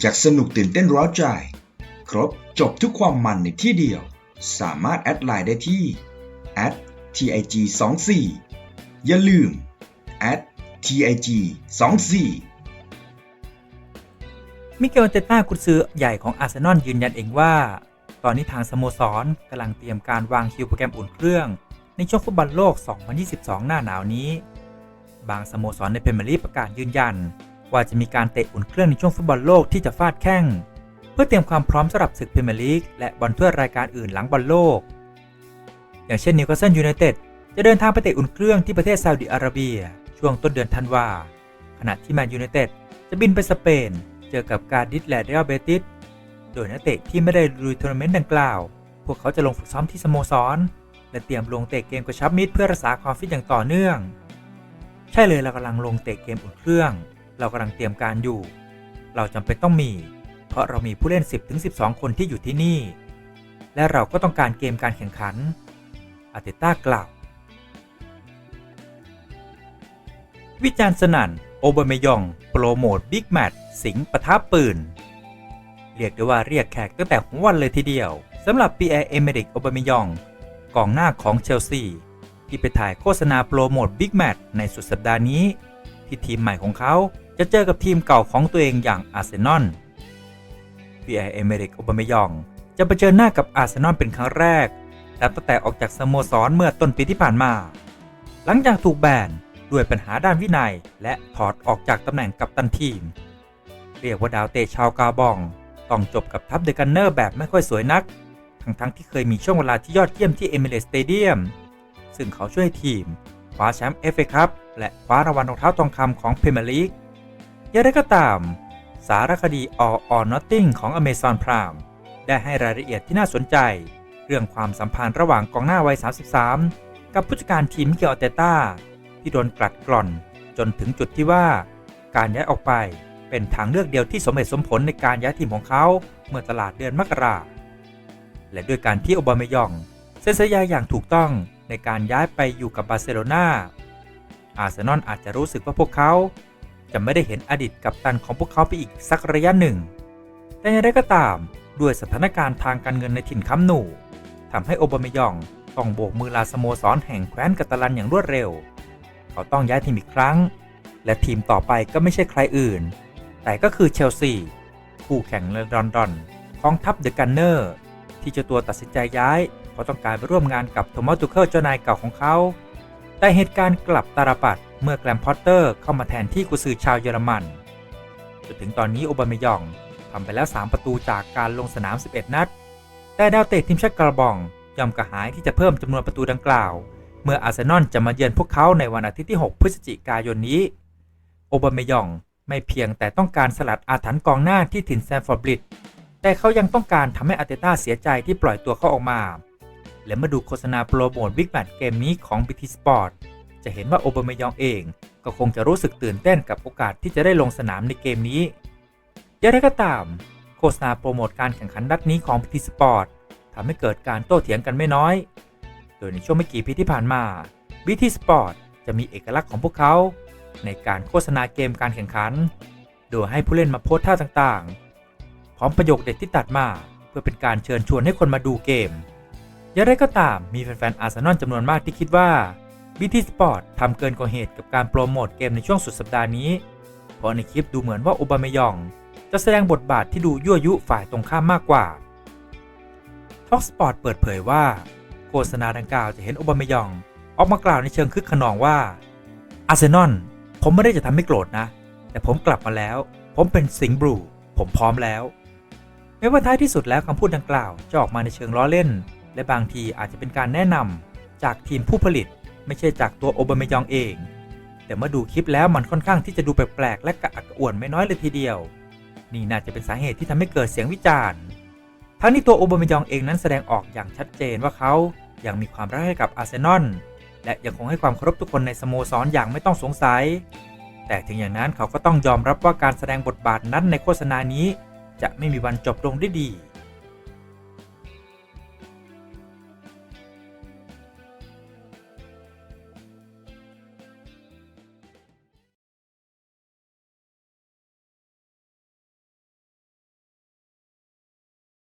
อยากสนุกตื่นเต้นร้าวใจ ครบจบทุกความมันในที่เดียว สามารถแอดไลน์ได้ที่ @tig 2 4 อย่าลืม @tig 2 4 มิเกลเตต้ากุนซือใหญ่ของอาร์เซนอลยืนยันเองว่า ตอนนี้ทางสโมสรกำลังเตรียมการวางคิวโปรแกรมอุ่นเครื่อง ในช่วงฟุตบอลโลก 2022 หน้าหนาวนี้ บางสโมสรในพรีเมียร์ลีกประกาศยืนยัน ว่าจะมีการเตะอุ่นเครื่องในช่วงฟุตบอลโลกที่จะฟาดแข้ง เพื่อเตรียมความพร้อมสำหรับศึกพรีเมียร์ลีกและบอลถ้วยรายการอื่นหลังบอลโลก อย่างเช่นนิวคาสเซิลยูไนเต็ดจะเดินทางไปเตะอุ่นเครื่องที่ประเทศซาอุดิอาระเบีย ช่วงต้นเดือนธันวาขณะที่แมนยูไนเต็ดจะบินไปสเปน เจอกับการดิสและเรอัลเบติสโดยนักเตะที่ไม่ได้ลุยทัวร์นาเมนต์ดังกล่าว พวกเขาจะลงฝึกซ้อมที่สโมสร และเตรียมลงเตะเกมกระชับมิตรเพื่อรักษาความฟิตอย่างต่อเนื่อง ใช่เลยเรากำลังลงเตะเกมอุ่นเครื่อง เรากำลังเตรียมการอยู่ เราจำเป็นต้องมี เพราะเรามีผู้เล่น 10-12 คนที่อยู่ที่นี่ และเราก็ต้องการเกมการแข่งขัน อาร์เตต้ากล่าว วิจารณ์สนั่น โอบามยอง โปรโมทบิ๊กแมตช์สิงห์ปะทะปืน เรียกได้ว่าเรียกแขกตั้งแต่หัววันเลยทีเดียวสำหรับปีแอร์เอเมริกโอบามยองกองหน้าของเชลซีที่ไปถ่ายโฆษณาโปรโมทบิ๊กแมตช์ในสุดสัปดาห์นี้ ที่ทีมใหม่ของเขา จะเจอกับทีมเก่าของตัวเองอย่างอาร์เซนอลปีแอร์เอเมริกโอบามยอง จะไปเจอหน้ากับอาร์เซนอลเป็นครั้งแรกนับตั้งแต่ออกจากสโมสรเมื่อต้นปีที่ผ่านมา หลังจากถูกแบนด้วยปัญหาด้านวินัย และถอดออกจากตำแหน่งกัปตันทีม เรียกว่าดาวเตะชาวกาบอง ต้องจบกับทัพเดกันเนอร์แบบไม่ค่อยสวยนัก ทั้งๆทที่เคยมีช่วงเวลาที่ยอดเยี่ยมที่เอมิเรสสเตเดียม ซึ่งเขาช่วยทีมคว้าแชมป์เอฟเอคัพและคว้ารางวัลรองเท้าทองคำของพรีเมียร์ลีก อย่างไรก็ตาม สารคดี All or Nothing ของ Amazon Prime ได้ให้รายละเอียดที่น่าสนใจ เรื่องความสัมพันธ์ระหว่างกองหน้าวัย 33 กับผู้จัดการทีมมิเกลเตต้า ที่โดนกลัดกร่อน จนถึงจุดที่ว่า การย้ายออกไปเป็นทางเลือกเดียวที่สมเหตุสมผลในการย้ายทีมของเขาเมื่อตลาดเดือนมกราและด้วยการที่โอบามายองเซ็นสัญญาอย่างถูกต้องในการย้ายไปอยู่กับบาร์เซโลนาอาร์เซนอลอาจจะรู้สึกว่าพวกเขา จะไม่ได้เห็นอดีตกัปตันของพวกเขาไปอีกสักระยะหนึ่ง แต่อย่างไรก็ตามด้วยสถานการณ์ทางการเงินในถิ่นค้ำหนูทำให้โอบามยองต้องโบกมือลาสโมสรแห่งแคว้นกาตาลันอย่างรวดเร็ว เขาต้องย้ายทีมอีกครั้ง และทีมต่อไปก็ไม่ใช่ใครอื่น แต่ก็คือเชลซีคู่แข่งเลนดอนดอนของทัพเดอะกันเนอร์ที่เจ้าตัวตัดสินใจย้าย เพราะต้องการไปร่วมงานกับโทมัสตูเคิลเจ้านายเก่าของเขา แต่เหตุการณ์กลับตาลปัดเมื่อแกรมพอตเตอร์เข้ามาแทนที่กุซือชาวเยอรมันจนถึงตอนนี้โอบามยองทำไปแล้ว 3 ประตูจากการลงสนาม 11 นัด แต่ดาวเตะทีมชาติกระบองย่อมกระหายที่จะเพิ่มจำนวนประตูดังกล่าว เมื่ออาร์เซนอลจะมาเยือนพวกเขาในวันอาทิตย์ที่ 6 พฤศจิกายนนี้ โอบามยองไม่เพียงแต่ต้องการสลัดอาถรรพ์กองหน้าที่ถิ่นแซนฟอร์ดบริดแต่เขายังต้องการทำให้อาร์เตต้าเสียใจที่ปล่อยตัวเขาออกมา และเมื่อดูโฆษณาโปรโมทบิ๊กแมตช์เกมนี้ของ BT Sport จะเห็นว่าโอบามายองเอง ก็คงจะรู้สึกตื่นเต้นกับโอกาสที่จะได้ลงสนามในเกมนี้อย่างไรก็ตาม โฆษณาโปรโมทการแข่งขันนัดนี้ของ BT Sport ทำให้เกิดการโต้เถียงกันไม่น้อย โดยในช่วงไม่กี่ปีที่ผ่านมา BT Sport จะมีเอกลักษณ์ของพวกเขา ในการโฆษณาเกมการแข่งขัน โดยให้ผู้เล่นมาโพสท่าต่างๆ พร้อมประโยคเด็ดที่ตัดมา เพื่อเป็นการเชิญชวนให้คนมาดูเกม อย่างไรก็ตามมีแฟนๆอาร์เซนอลจำนวนมากที่คิดว่า BT Sport ทำเกินกว่าเหตุกับการโปรโมทเกมในช่วงสุดสัปดาห์นี้ เพราะในคลิปดูเหมือนว่าโอบามายอง จะแสดงบทบาทที่ดูยั่วยุฝ่ายตรงข้ามมากกว่าท็อกสปอร์ตเปิดเผยว่า โฆษณาดังกล่าวจะเห็นโอบามายอง ออกมากล่าวในเชิงคึกขนองว่าอาร์เซนอลผมไม่ได้จะทำให้โกรธนะ แต่ผมกลับมาแล้ว ผมเป็นสิงห์บลูผมพร้อมแล้วแม้ว่าท้ายที่สุดแล้วคำพูดดังกล่าวจะออกมาในเชิงล้อเล่น และบางทีอาจจะเป็นการแนะนำจากทีมผู้ผลิต ไม่ใช่จากตัวโอบามยองเอง แต่เมื่อดูคลิปแล้วมันค่อนข้างที่จะดูแปลกๆและกระอักกระอ่วนไม่น้อยเลยทีเดียว นี่น่าจะเป็นสาเหตุที่ทำให้เกิดเสียงวิจารณ์ ทั้งนี้ตัวโอบามยองเองนั้นแสดงออกอย่างชัดเจนว่าเขายังมีความรักให้กับอาร์เซนอลและยังคงให้ความเคารพทุกคนในสโมสรอย่างไม่ต้องสงสัย แต่ถึงอย่างนั้นเขาก็ต้องยอมรับว่าการแสดงบทบาทนั้นในโฆษณานี้ จะไม่มีวันจบลงได้ดี